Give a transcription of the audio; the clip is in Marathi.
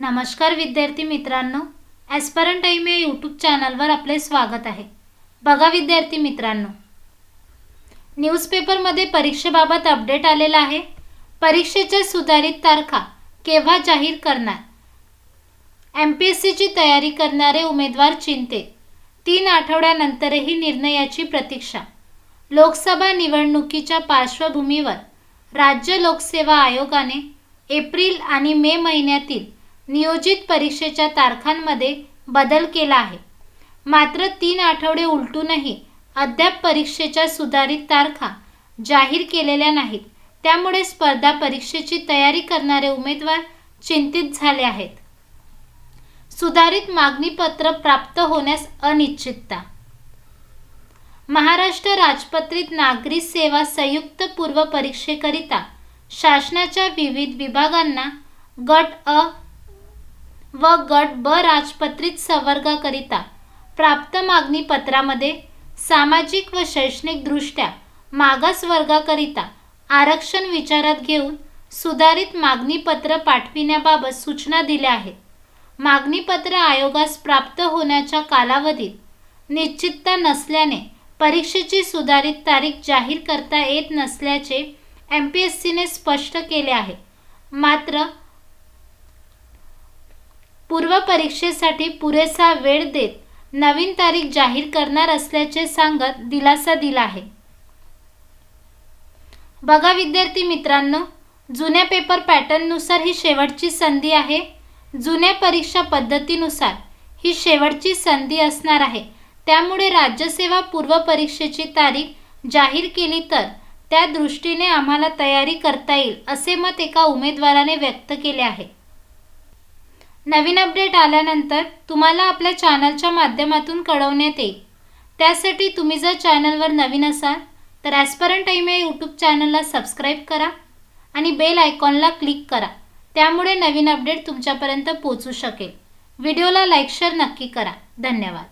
नमस्कार विद्यार्थी मित्रांनो ॲस्परंट टाईम या यूट्यूब चॅनलवर आपले स्वागत आहे. बघा विद्यार्थी मित्रांनो न्यूजपेपरमध्ये परीक्षेबाबत अपडेट आलेला आहे. परीक्षेच्या सुधारित तारखा केव्हा जाहीर करणार? एम पी एस सीची तयारी करणारे उमेदवार चिंतेत. तीन आठवड्यानंतरही निर्णयाची प्रतीक्षा. लोकसभा निवडणुकीच्या पार्श्वभूमीवर राज्य लोकसेवा आयोगाने एप्रिल आणि मे महिन्यातील नियोजित परीक्षेच्या तारखांमध्ये बदल केला आहे. मात्र तीन आठवडे उलटूनही अद्याप परीक्षेच्या सुधारित तारखा जाहीर केलेल्या नाहीत. त्यामुळे स्पर्धा परीक्षेची तयारी करणारे उमेदवार चिंतित झाले आहेत. सुधारित मागणीपत्र प्राप्त होण्यास अनिश्चितता. महाराष्ट्र राजपत्रित नागरी सेवा संयुक्त पूर्व परीक्षेकरिता शासनाच्या विविध विभागांना गट अ व गट ब राजपत्रित संवर्गाकरिता प्राप्त मागणी पत्रामध्ये सामाजिक व शैक्षणिकदृष्ट्या मागासवर्गाकरिता आरक्षण विचारात घेऊन सुधारित मागणीपत्र पाठविण्याबाबत सूचना दिल्या आहेत. मागणीपत्र आयोगास प्राप्त होण्याच्या कालावधीत निश्चितता नसल्याने परीक्षेची सुधारित तारीख जाहीर करता येत नसल्याचे एम पी एस सीने स्पष्ट केले आहे. मात्र पूर्व परीक्षेसाठी पुरेसा वेळ देत नवीन तारीख जाहीर करणार असल्याचे सांगत दिलासा दिला आहे. बघा विद्यार्थी मित्रांनो जुन्या पेपर पॅटर्ननुसार ही शेवटची संधी आहे. जुन्या परीक्षा पद्धतीनुसार ही शेवटची संधी असणार आहे. त्यामुळे राज्यसेवा पूर्व परीक्षेची तारीख जाहीर केली तर त्या दृष्टीने आम्हाला तयारी करता येईल असे मत एका उमेदवाराने व्यक्त केले आहे. नवीन अपडेट आल्यानंतर तुम्हाला आपल्या चॅनलच्या माध्यमातून कळवण्यात येईल त्यासाठी तुम्ही जर चॅनलवर नवीन असाल तर ॲस्परंट टाईम या यूट्यूब चॅनलला सबस्क्राईब करा आणि बेल आयकॉनला क्लिक करा. त्यामुळे नवीन अपडेट तुमच्यापर्यंत पोचू शकेल. व्हिडिओला लाईक शेअर नक्की करा. धन्यवाद.